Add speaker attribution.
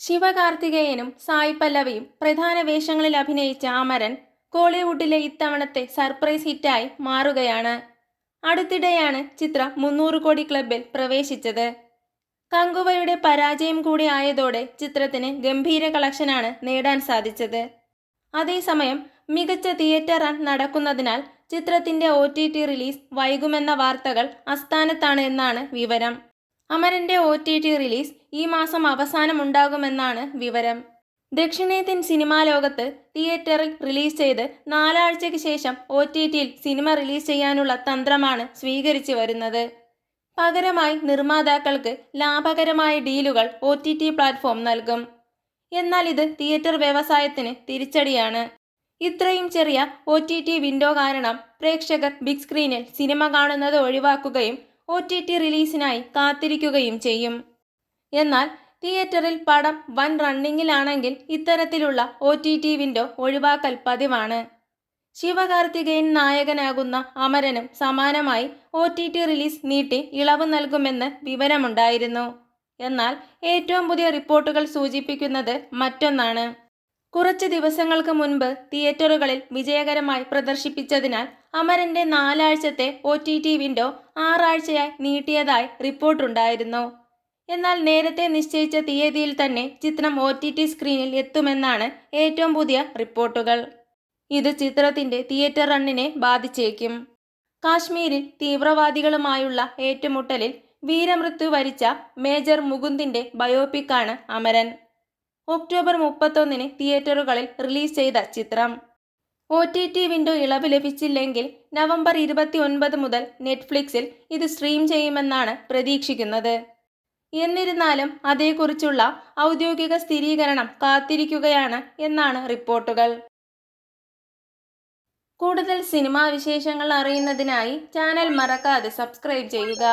Speaker 1: ശിവകാർത്തികേയനും സായി പല്ലവിയും പ്രധാന വേഷങ്ങളിൽ അഭിനയിച്ച അമരൻ കോളിവുഡിലെ ഇത്തവണത്തെ സർപ്രൈസ് ഹിറ്റായി മാറുകയാണ്. അടുത്തിടെയാണ് ചിത്രം മുന്നൂറ് കോടി ക്ലബിൽ പ്രവേശിച്ചത്. കങ്കുവയുടെ പരാജയം കൂടി ആയതോടെ ചിത്രത്തിന് ഗംഭീര കളക്ഷനാണ് നേടാൻ സാധിച്ചത്. അതേസമയം മികച്ച തിയേറ്റർ റൺ നടക്കുന്നതിനാൽ ചിത്രത്തിന്റെ ഒ ടി ടി റിലീസ് വൈകുമെന്ന വാർത്തകൾ അസ്ഥാനത്താണ് എന്നാണ് വിവരം. അമരന്റെ ഒ ടി ടി റിലീസ് ഈ മാസം അവസാനം ഉണ്ടാകുമെന്നാണ് വിവരം. ദക്ഷിണേന്ത്യൻ സിനിമാ ലോകത്ത് തിയേറ്ററിൽ റിലീസ് ചെയ്ത് നാലാഴ്ചയ്ക്ക് ശേഷം ഒ ടി ടിയിൽ സിനിമ റിലീസ് ചെയ്യാനുള്ള തന്ത്രമാണ് സ്വീകരിച്ചു വരുന്നത്. പകരമായി നിർമ്മാതാക്കൾക്ക് ലാഭകരമായ ഡീലുകൾ ഒ ടി ടി പ്ലാറ്റ്ഫോം നൽകും. എന്നാൽ ഇത് തിയേറ്റർ വ്യവസായത്തിന് തിരിച്ചടിയാണ്. ഇത്രയും ചെറിയ ഒ ടി ടി വിൻഡോ കാരണം പ്രേക്ഷകർ ബിഗ് സ്ക്രീനിൽ സിനിമ കാണുന്നത് ഒഴിവാക്കുകയും ഒ ടി ടി റിലീസിനായി കാത്തിരിക്കുകയും ചെയ്യും. എന്നാൽ തിയേറ്ററിൽ പടം വൻ റണ്ണിങ്ങിലാണെങ്കിൽ ഇത്തരത്തിലുള്ള ഒ ടി ടി വിൻഡോ ഒഴിവാക്കൽ പതിവാണ്. ശിവകാർത്തികേയൻ നായകനാകുന്ന അമരനും സമാനമായി ഒ ടി ടി റിലീസ് നീട്ടി ഇളവ് നൽകുമെന്ന് വിവരമുണ്ടായിരുന്നു. എന്നാൽ ഏറ്റവും പുതിയ റിപ്പോർട്ടുകൾ സൂചിപ്പിക്കുന്നത് മറ്റൊന്നാണ്. കുറച്ച് ദിവസങ്ങൾക്ക് മുൻപ് തിയേറ്ററുകളിൽ വിജയകരമായി പ്രദർശിപ്പിച്ചതിനാൽ അമരന്റെ നാലാഴ്ചത്തെ ഒ ടി ടി വിൻഡോ ആറാഴ്ചയായി നീട്ടിയതായി റിപ്പോർട്ടുണ്ടായിരുന്നു. എന്നാൽ നേരത്തെ നിശ്ചയിച്ച തീയതിയിൽ തന്നെ ചിത്രം ഒ ടി ടി സ്ക്രീനിൽ എത്തുമെന്നാണ് ഏറ്റവും പുതിയ റിപ്പോർട്ടുകൾ. ഇത് ചിത്രത്തിന്റെ തിയേറ്റർ റണ്ണിനെ ബാധിച്ചേക്കും. കാശ്മീരിൽ തീവ്രവാദികളുമായുള്ള ഏറ്റുമുട്ടലിൽ വീരമൃത്യു വരിച്ച മേജർ മുകുന്ദിന്റെ ബയോപിക്കാണ് അമരൻ. ഒക്ടോബർ മുപ്പത്തൊന്നിന് തിയേറ്ററുകളിൽ റിലീസ് ചെയ്ത ചിത്രം. ഒ ടി ടി വിൻഡോ ഇളവ് ലഭിച്ചില്ലെങ്കിൽ നവംബർ ഇരുപത്തി ഒൻപത് മുതൽ നെറ്റ്ഫ്ലിക്സിൽ ഇത് സ്ട്രീം ചെയ്യുമെന്നാണ് പ്രതീക്ഷിക്കുന്നത്. എന്നിരുന്നാലും അതേക്കുറിച്ചുള്ള ഔദ്യോഗിക സ്ഥിരീകരണം കാത്തിരിക്കുകയാണ് എന്നാണ് റിപ്പോർട്ടുകൾ. കൂടുതൽ സിനിമാ വിശേഷങ്ങൾ അറിയുന്നതിനായി ചാനൽ മറക്കാതെ സബ്സ്ക്രൈബ് ചെയ്യുക.